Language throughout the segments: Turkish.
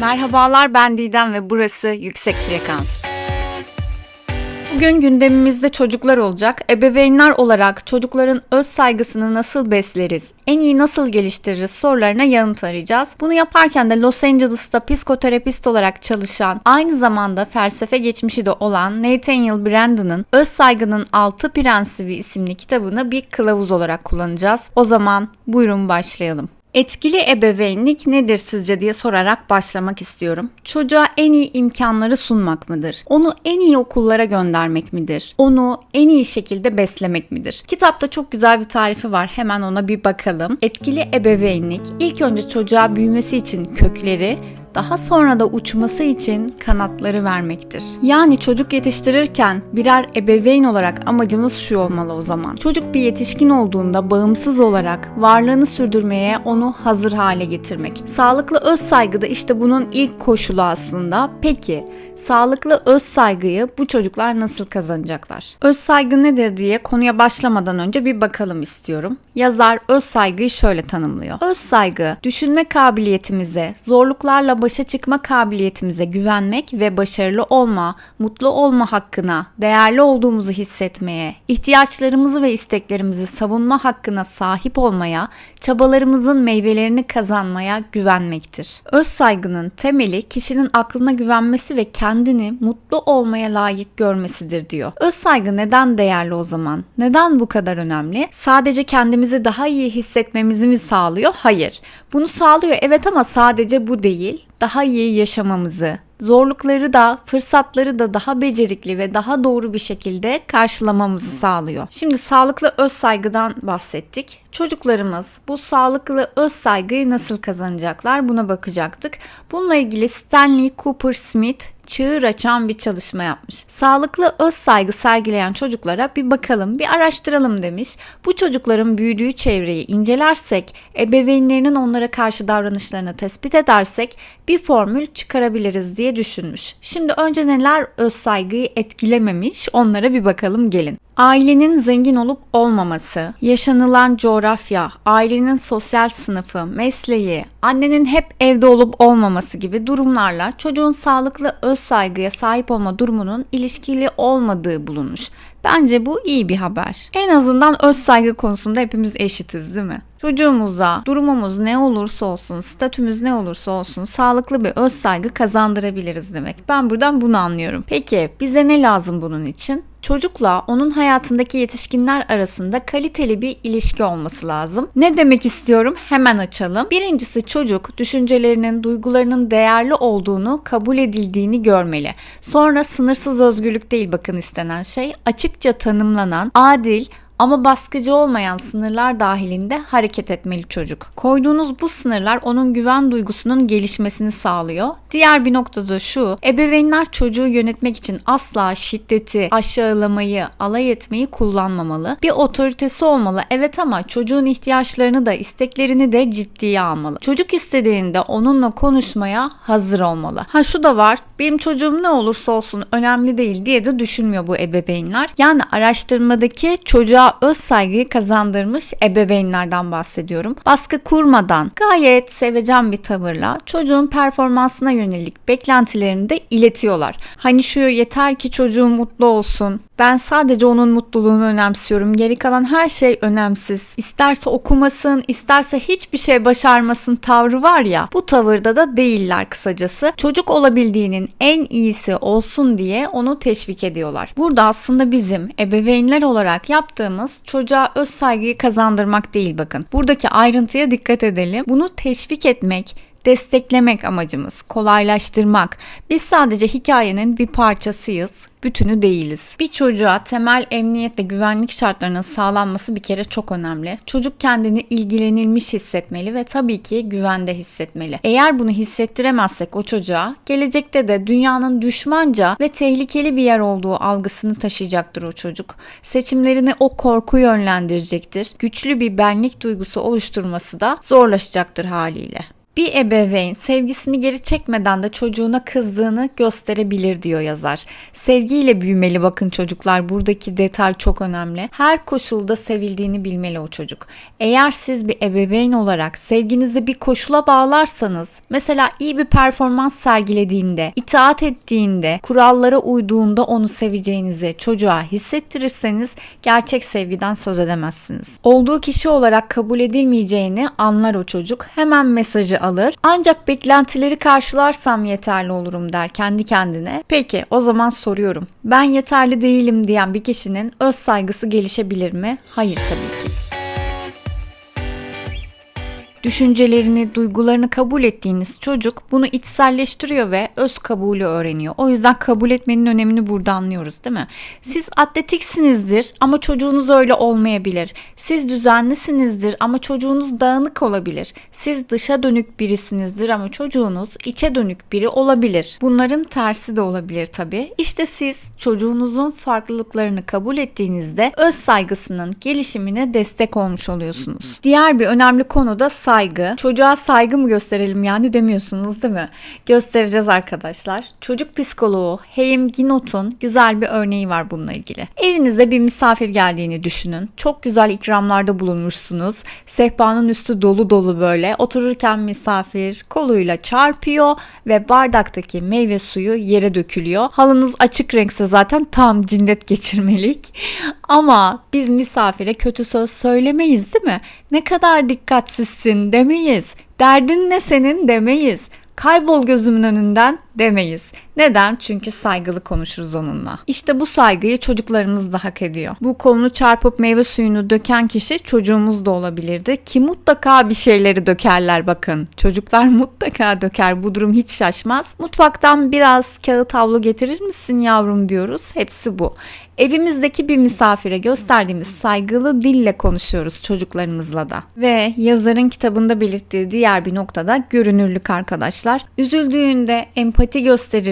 Merhabalar ben Didem ve burası Yüksek Frekans. Bugün gündemimizde çocuklar olacak. Ebeveynler olarak çocukların öz saygısını nasıl besleriz, en iyi nasıl geliştiririz sorularına yanıt arayacağız. Bunu yaparken de Los Angeles'ta psikoterapist olarak çalışan, aynı zamanda felsefe geçmişi de olan Nathaniel Brandon'ın Öz Saygının Altı Prensibi isimli kitabını bir kılavuz olarak kullanacağız. O zaman buyurun başlayalım. Etkili ebeveynlik nedir sizce diye sorarak başlamak istiyorum. Çocuğa en iyi imkanları sunmak mıdır? Onu en iyi okullara göndermek midir? Onu en iyi şekilde beslemek midir? Kitapta çok güzel bir tarifi var. Hemen ona bir bakalım. Etkili ebeveynlik ilk önce çocuğa büyümesi için kökleri, daha sonra da uçması için kanatları vermektir. Yani çocuk yetiştirirken birer ebeveyn olarak amacımız şu olmalı o zaman. Çocuk bir yetişkin olduğunda bağımsız olarak varlığını sürdürmeye onu hazır hale getirmek. Sağlıklı öz saygı da işte bunun ilk koşulu aslında. Peki sağlıklı öz saygıyı bu çocuklar nasıl kazanacaklar? Öz saygı nedir diye konuya başlamadan önce bir bakalım istiyorum. Yazar öz saygıyı şöyle tanımlıyor. Öz saygı, düşünme kabiliyetimize, zorluklarla başa çıkma kabiliyetimize güvenmek ve başarılı olma, mutlu olma hakkına, değerli olduğumuzu hissetmeye, ihtiyaçlarımızı ve isteklerimizi savunma hakkına sahip olmaya, çabalarımızın meyvelerini kazanmaya güvenmektir. Öz saygının temeli kişinin aklına güvenmesi ve kendini mutlu olmaya layık görmesidir diyor. Öz saygı neden değerli o zaman? Neden bu kadar önemli? Sadece kendimizi daha iyi hissetmemizi mi sağlıyor? Hayır. Bunu sağlıyor evet ama sadece bu değil. Daha iyi yaşamamızı, zorlukları da fırsatları da daha becerikli ve daha doğru bir şekilde karşılamamızı sağlıyor. Şimdi sağlıklı öz saygıdan bahsettik. Çocuklarımız bu sağlıklı öz saygıyı nasıl kazanacaklar buna bakacaktık. Bununla ilgili Stanley Cooper Smith çığır açan bir çalışma yapmış. Sağlıklı öz saygı sergileyen çocuklara bir bakalım, bir araştıralım demiş. Bu çocukların büyüdüğü çevreyi incelersek, ebeveynlerinin onlara karşı davranışlarını tespit edersek bir formül çıkarabiliriz diye düşünmüş. Şimdi önce neler öz saygıyı etkilememiş onlara bir bakalım gelin. Ailenin zengin olup olmaması, yaşanılan coğrafya, ailenin sosyal sınıfı, mesleği, annenin hep evde olup olmaması gibi durumlarla çocuğun sağlıklı öz saygıya sahip olma durumunun ilişkili olmadığı bulunmuş. Bence bu iyi bir haber. En azından öz saygı konusunda hepimiz eşitiz değil mi? Çocuğumuza durumumuz ne olursa olsun, statümüz ne olursa olsun sağlıklı bir öz saygı kazandırabiliriz demek. Ben buradan bunu anlıyorum. Peki bize ne lazım bunun için? Çocukla onun hayatındaki yetişkinler arasında kaliteli bir ilişki olması lazım. Ne demek istiyorum? Hemen açalım. Birincisi çocuk düşüncelerinin, duygularının değerli olduğunu, kabul edildiğini görmeli. Sonra sınırsız özgürlük değil bakın istenen şey, açıkça tanımlanan, adil, ama baskıcı olmayan sınırlar dahilinde hareket etmeli çocuk. Koyduğunuz bu sınırlar onun güven duygusunun gelişmesini sağlıyor. Diğer bir nokta da şu, ebeveynler çocuğu yönetmek için asla şiddeti, aşağılamayı, alay etmeyi kullanmamalı. Bir otoritesi olmalı evet ama çocuğun ihtiyaçlarını da isteklerini de ciddiye almalı. Çocuk istediğinde onunla konuşmaya hazır olmalı. Ha şu da var, benim çocuğum ne olursa olsun önemli değil diye de düşünmüyor bu ebeveynler. Yani araştırmadaki çocuğa öz saygıyı kazandırmış ebeveynlerden bahsediyorum. Baskı kurmadan gayet sevecen bir tavırla çocuğun performansına yönelik beklentilerini de iletiyorlar. Hani şu yeter ki çocuğum mutlu olsun, ben sadece onun mutluluğunu önemsiyorum. Geri kalan her şey önemsiz. İsterse okumasın, isterse hiçbir şey başarmasın tavrı var ya. Bu tavırda da değiller kısacası. Çocuk olabildiğinin en iyisi olsun diye onu teşvik ediyorlar. Burada aslında bizim ebeveynler olarak yaptığımız çocuğa öz saygıyı kazandırmak değil bakın. Buradaki ayrıntıya dikkat edelim. Bunu teşvik etmek, desteklemek amacımız, kolaylaştırmak. Biz sadece hikayenin bir parçasıyız bütünü değiliz. Bir çocuğa temel emniyet ve güvenlik şartlarının sağlanması bir kere çok önemli. Çocuk kendini ilgilenilmiş hissetmeli ve tabii ki güvende hissetmeli. Eğer bunu hissettiremezsek o çocuğa gelecekte de dünyanın düşmanca ve tehlikeli bir yer olduğu algısını taşıyacaktır o çocuk. Seçimlerini o korku yönlendirecektir. Güçlü bir benlik duygusu oluşturması da zorlaşacaktır haliyle. Bir ebeveyn sevgisini geri çekmeden de çocuğuna kızdığını gösterebilir diyor yazar. Sevgiyle büyümeli bakın çocuklar. Buradaki detay çok önemli. Her koşulda sevildiğini bilmeli o çocuk. Eğer siz bir ebeveyn olarak sevginizi bir koşula bağlarsanız, mesela iyi bir performans sergilediğinde, itaat ettiğinde, kurallara uyduğunda onu seveceğinizi çocuğa hissettirirseniz gerçek sevgiden söz edemezsiniz. Olduğu kişi olarak kabul edilmeyeceğini anlar o çocuk. Hemen mesajı alır. Ancak beklentileri karşılarsam yeterli olurum der kendi kendine. Peki o zaman soruyorum. Ben yeterli değilim diyen bir kişinin öz saygısı gelişebilir mi? Hayır tabii ki düşüncelerini, duygularını kabul ettiğiniz çocuk bunu içselleştiriyor ve öz kabulü öğreniyor. O yüzden kabul etmenin önemini burada anlıyoruz değil mi? Siz atletiksinizdir ama çocuğunuz öyle olmayabilir. Siz düzenlisinizdir ama çocuğunuz dağınık olabilir. Siz dışa dönük birisinizdir ama çocuğunuz içe dönük biri olabilir. Bunların tersi de olabilir tabii. İşte siz çocuğunuzun farklılıklarını kabul ettiğinizde öz saygısının gelişimine destek olmuş oluyorsunuz. Diğer bir önemli konu da saygı. Çocuğa saygı mı gösterelim yani demiyorsunuz değil mi? Göstereceğiz arkadaşlar. Çocuk psikoloğu Hayim Ginot'un güzel bir örneği var bununla ilgili. Evinize bir misafir geldiğini düşünün. Çok güzel ikramlarda bulunmuşsunuz. Sehpanın üstü dolu dolu böyle. Otururken misafir koluyla çarpıyor ve bardaktaki meyve suyu yere dökülüyor. Halınız açık renkse zaten tam cinnet geçirmelik. Ama biz misafire kötü söz söylemeyiz değil mi? Ne kadar dikkatsizsin demeyiz. Derdin ne senin demeyiz. Kaybol gözümün önünden demeyiz. Neden? Çünkü saygılı konuşuruz onunla. İşte bu saygıyı çocuklarımız da hak ediyor. Bu kolunu çarpıp meyve suyunu döken kişi çocuğumuz da olabilirdi ki mutlaka bir şeyleri dökerler bakın. Çocuklar mutlaka döker. Bu durum hiç şaşmaz. Mutfaktan biraz kağıt havlu getirir misin yavrum diyoruz. Hepsi bu. Evimizdeki bir misafire gösterdiğimiz saygılı dille konuşuyoruz çocuklarımızla da. Ve yazarın kitabında belirttiği diğer bir noktada görünürlük arkadaşlar. Üzüldüğünde empati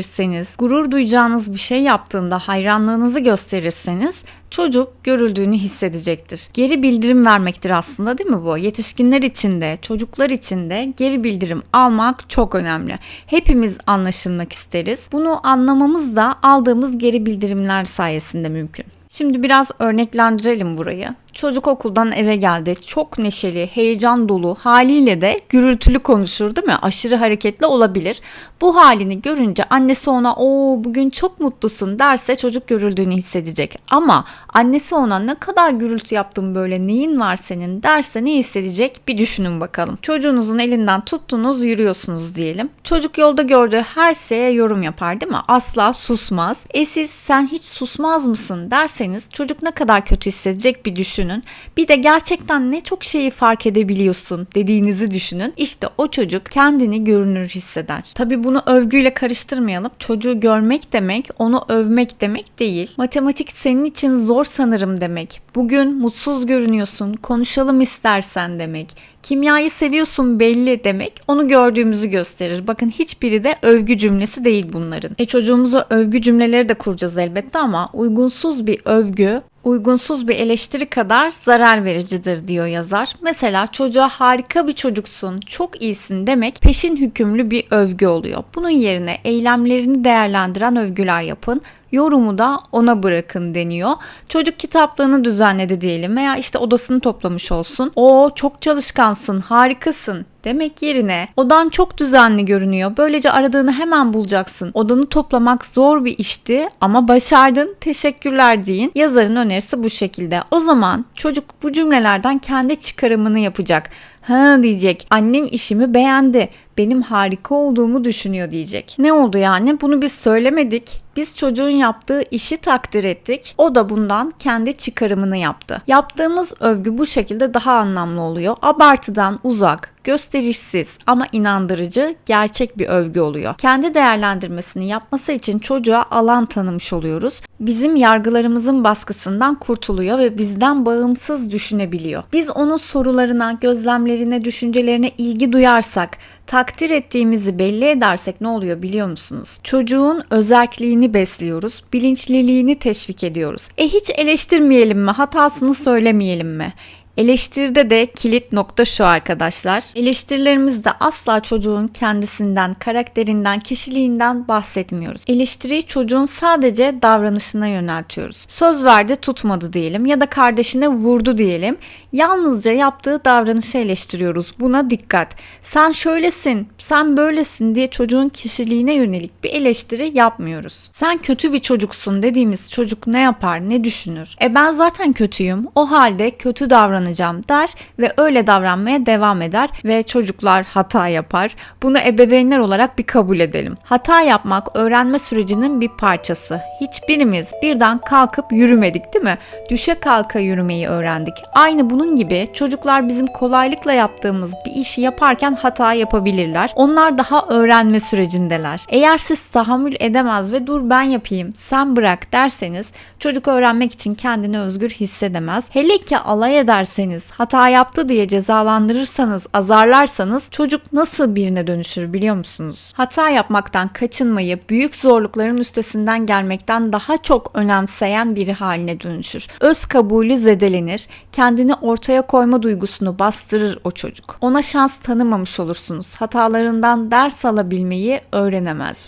gösterirseniz, gurur duyacağınız bir şey yaptığında hayranlığınızı gösterirseniz çocuk görüldüğünü hissedecektir. Geri bildirim vermektir aslında değil mi bu? Yetişkinler için de çocuklar için de geri bildirim almak çok önemli. Hepimiz anlaşılmak isteriz. Bunu anlamamız da aldığımız geri bildirimler sayesinde mümkün. Şimdi biraz örneklendirelim burayı. Çocuk okuldan eve geldi. Çok neşeli, heyecan dolu, haliyle de gürültülü konuşur değil mi? Aşırı hareketli olabilir. Bu halini görünce annesi ona o bugün çok mutlusun derse çocuk görüldüğünü hissedecek. Ama annesi ona ne kadar gürültü yaptın böyle neyin var senin derse ne hissedecek bir düşünün bakalım. Çocuğunuzun elinden tuttunuz yürüyorsunuz diyelim. Çocuk yolda gördüğü her şeye yorum yapar değil mi? Asla susmaz. E siz sen hiç susmaz mısın derseniz çocuk ne kadar kötü hissedecek bir düşünün. Bir de gerçekten ne çok şeyi fark edebiliyorsun dediğinizi düşünün. İşte o çocuk kendini görünür hisseder. Tabi bunu övgüyle karıştırmayalım. Çocuğu görmek demek onu övmek demek değil. Matematik senin için zor sanırım demek. Bugün mutsuz görünüyorsun konuşalım istersen demek kimyayı seviyorsun belli demek onu gördüğümüzü gösterir. Bakın hiçbiri de övgü cümlesi değil bunların. E çocuğumuza övgü cümleleri de kuracağız elbette ama uygunsuz bir övgü uygunsuz bir eleştiri kadar zarar vericidir diyor yazar. Mesela çocuğa harika bir çocuksun, çok iyisin demek peşin hükümlü bir övgü oluyor. Bunun yerine eylemlerini değerlendiren övgüler yapın yorumu da ona bırakın deniyor. Çocuk kitaplığını düzenledi diyelim veya işte odasını toplamış olsun. O çok çalışkansın, harikasın demek yerine odan çok düzenli görünüyor. Böylece aradığını hemen bulacaksın. Odanı toplamak zor bir işti ama başardın. Teşekkürler deyin. Yazarın önerisi bu şekilde. O zaman çocuk bu cümlelerden kendi çıkarımını yapacak. Ha diyecek. Annem işimi beğendi. Benim harika olduğumu düşünüyor diyecek. Ne oldu yani? Bunu biz söylemedik. Biz çocuğun yaptığı işi takdir ettik. O da bundan kendi çıkarımını yaptı. Yaptığımız övgü bu şekilde daha anlamlı oluyor. Abartıdan uzak, gösterişsiz ama inandırıcı, gerçek bir övgü oluyor. Kendi değerlendirmesini yapması için çocuğa alan tanımış oluyoruz. Bizim yargılarımızın baskısından kurtuluyor ve bizden bağımsız düşünebiliyor. Biz onun sorularına, gözlemlerine, düşüncelerine ilgi duyarsak, takdir ettiğimizi belli edersek ne oluyor biliyor musunuz? Çocuğun özelliğini besliyoruz, bilinçliliğini teşvik ediyoruz. E hiç eleştirmeyelim mi, hatasını söylemeyelim mi? Eleştiride de kilit nokta şu arkadaşlar. Eleştirilerimizde asla çocuğun kendisinden, karakterinden, kişiliğinden bahsetmiyoruz. Eleştiriyi çocuğun sadece davranışına yöneltiyoruz. Söz verdi tutmadı diyelim ya da kardeşine vurdu diyelim. Yalnızca yaptığı davranışı eleştiriyoruz. Buna dikkat. Sen şöylesin, sen böylesin diye çocuğun kişiliğine yönelik bir eleştiri yapmıyoruz. Sen kötü bir çocuksun dediğimiz çocuk ne yapar, ne düşünür? E ben zaten kötüyüm. O halde kötü davranacağım der ve öyle davranmaya devam eder ve çocuklar hata yapar. Bunu ebeveynler olarak bir kabul edelim. Hata yapmak öğrenme sürecinin bir parçası. Hiçbirimiz birden kalkıp yürümedik değil mi? Düşe kalka yürümeyi öğrendik. Aynı bunun gibi çocuklar bizim kolaylıkla yaptığımız bir işi yaparken hata yapabilirler. Onlar daha öğrenme sürecindeler. Eğer siz tahammül edemez ve dur ben yapayım sen bırak derseniz çocuk öğrenmek için kendini özgür hissedemez. Hele ki alay ederseniz, hata yaptı diye cezalandırırsanız, azarlarsanız çocuk nasıl birine dönüşür biliyor musunuz? Hata yapmaktan kaçınmayı, büyük zorlukların üstesinden gelmekten daha çok önemseyen biri haline dönüşür. Öz kabulü zedelenir, kendini ortaya koyma duygusunu bastırır o çocuk. Ona şans tanımamış olursunuz. Hatalarından ders alabilmeyi öğrenemez.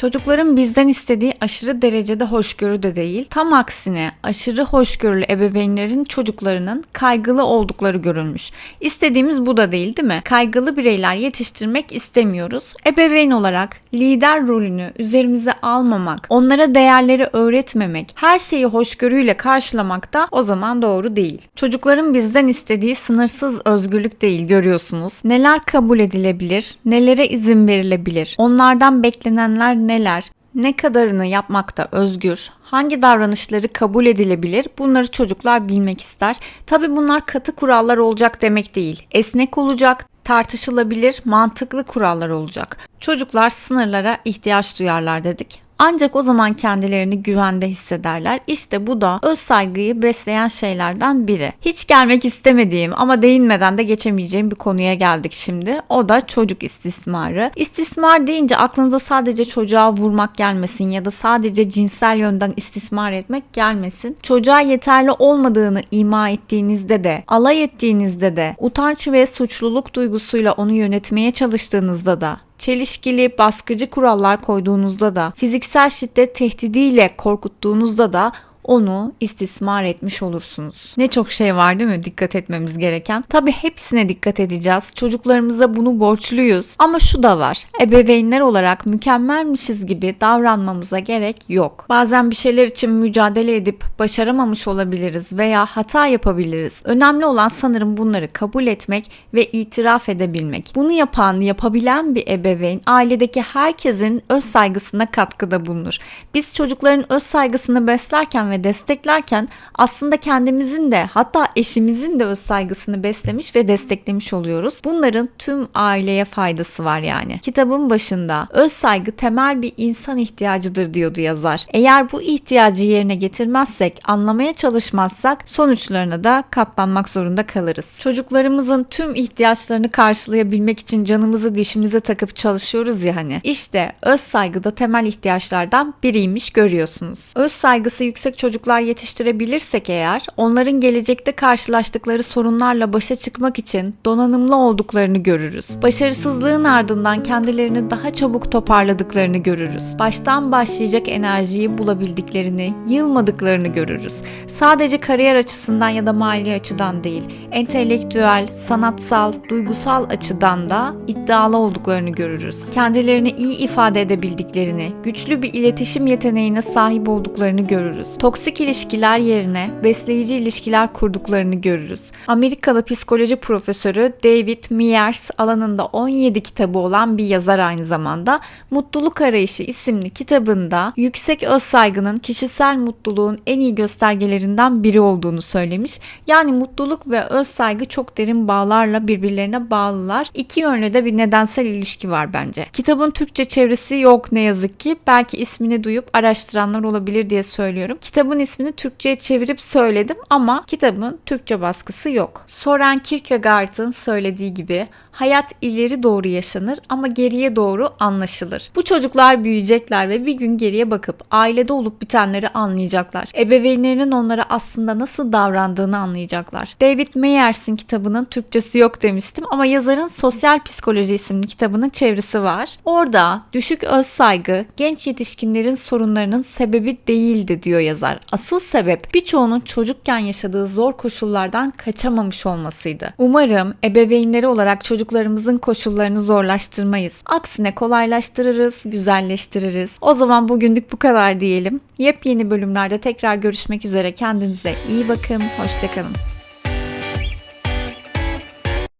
Çocukların bizden istediği aşırı derecede hoşgörü de değil, tam aksine aşırı hoşgörülü ebeveynlerin çocuklarının kaygılı oldukları görülmüş. İstediğimiz bu da değil değil mi? Kaygılı bireyler yetiştirmek istemiyoruz. Ebeveyn olarak lider rolünü üzerimize almamak, onlara değerleri öğretmemek, her şeyi hoşgörüyle karşılamak da o zaman doğru değil. Çocukların bizden istediği sınırsız özgürlük değil görüyorsunuz. Neler kabul edilebilir, nelere izin verilebilir, onlardan beklenenler neler, ne kadarını yapmakta özgür, hangi davranışları kabul edilebilir bunları çocuklar bilmek ister. Tabi bunlar katı kurallar olacak demek değil. Esnek olacak, tartışılabilir, mantıklı kurallar olacak. Çocuklar sınırlara ihtiyaç duyarlar dedik. Ancak o zaman kendilerini güvende hissederler. İşte bu da öz saygıyı besleyen şeylerden biri. Hiç gelmek istemediğim ama değinmeden de geçemeyeceğim bir konuya geldik şimdi. O da çocuk istismarı. İstismar deyince aklınıza sadece çocuğa vurmak gelmesin ya da sadece cinsel yönden istismar etmek gelmesin. Çocuğa yeterli olmadığını ima ettiğinizde de, alay ettiğinizde de, utanç ve suçluluk duygusuyla onu yönetmeye çalıştığınızda da çelişkili, baskıcı kurallar koyduğunuzda da, fiziksel şiddet tehdidiyle korkuttuğunuzda da onu istismar etmiş olursunuz. Ne çok şey var değil mi dikkat etmemiz gereken? Tabi hepsine dikkat edeceğiz. Çocuklarımıza bunu borçluyuz. Ama şu da var. Ebeveynler olarak mükemmelmişiz gibi davranmamıza gerek yok. Bazen bir şeyler için mücadele edip başaramamış olabiliriz veya hata yapabiliriz. Önemli olan sanırım bunları kabul etmek ve itiraf edebilmek. Bunu yapan, yapabilen bir ebeveyn ailedeki herkesin öz saygısına katkıda bulunur. Biz çocukların öz saygısını beslerken ve desteklerken aslında kendimizin de hatta eşimizin de öz saygısını beslemiş ve desteklemiş oluyoruz. Bunların tüm aileye faydası var yani. Kitabın başında öz saygı temel bir insan ihtiyacıdır diyordu yazar. Eğer bu ihtiyacı yerine getirmezsek, anlamaya çalışmazsak sonuçlarına da katlanmak zorunda kalırız. Çocuklarımızın tüm ihtiyaçlarını karşılayabilmek için canımızı dişimize takıp çalışıyoruz ya hani. İşte öz saygı da temel ihtiyaçlardan biriymiş görüyorsunuz. Öz saygısı yüksek çocuklar yetiştirebilirsek eğer onların gelecekte karşılaştıkları sorunlarla başa çıkmak için donanımlı olduklarını görürüz. Başarısızlığın ardından kendilerini daha çabuk toparladıklarını görürüz. Baştan başlayacak enerjiyi bulabildiklerini, yılmadıklarını görürüz. Sadece kariyer açısından ya da mali açıdan değil, entelektüel, sanatsal, duygusal açıdan da iddialı olduklarını görürüz. Kendilerini iyi ifade edebildiklerini, güçlü bir iletişim yeteneğine sahip olduklarını görürüz. Toksik ilişkiler yerine besleyici ilişkiler kurduklarını görürüz. Amerikalı psikoloji profesörü David Myers alanında 17 kitabı olan bir yazar aynı zamanda Mutluluk Arayışı isimli kitabında yüksek öz saygının kişisel mutluluğun en iyi göstergelerinden biri olduğunu söylemiş. Yani mutluluk ve öz saygı çok derin bağlarla birbirlerine bağlılar. İki yönlü de bir nedensel ilişki var bence. Kitabın Türkçe çevresi yok ne yazık ki. Belki ismini duyup araştıranlar olabilir diye söylüyorum. Kitap Kitabın ismini Türkçe'ye çevirip söyledim ama kitabın Türkçe baskısı yok. Soren Kierkegaard'ın söylediği gibi hayat ileri doğru yaşanır ama geriye doğru anlaşılır. Bu çocuklar büyüyecekler ve bir gün geriye bakıp ailede olup bitenleri anlayacaklar. Ebeveynlerinin onlara aslında nasıl davrandığını anlayacaklar. David Mayers'in kitabının Türkçesi yok demiştim ama yazarın Sosyal Psikoloji isimli kitabının çevresi var. Orada düşük öz saygı genç yetişkinlerin sorunlarının sebebi değildi diyor yazar. Asıl sebep birçoğunun çocukken yaşadığı zor koşullardan kaçamamış olmasıydı. Umarım ebeveynleri olarak çocuklarımızın koşullarını zorlaştırmayız. Aksine kolaylaştırırız, güzelleştiririz. O zaman bugünlük bu kadar diyelim. Yepyeni bölümlerde tekrar görüşmek üzere. Kendinize iyi bakın. Hoşçakalın.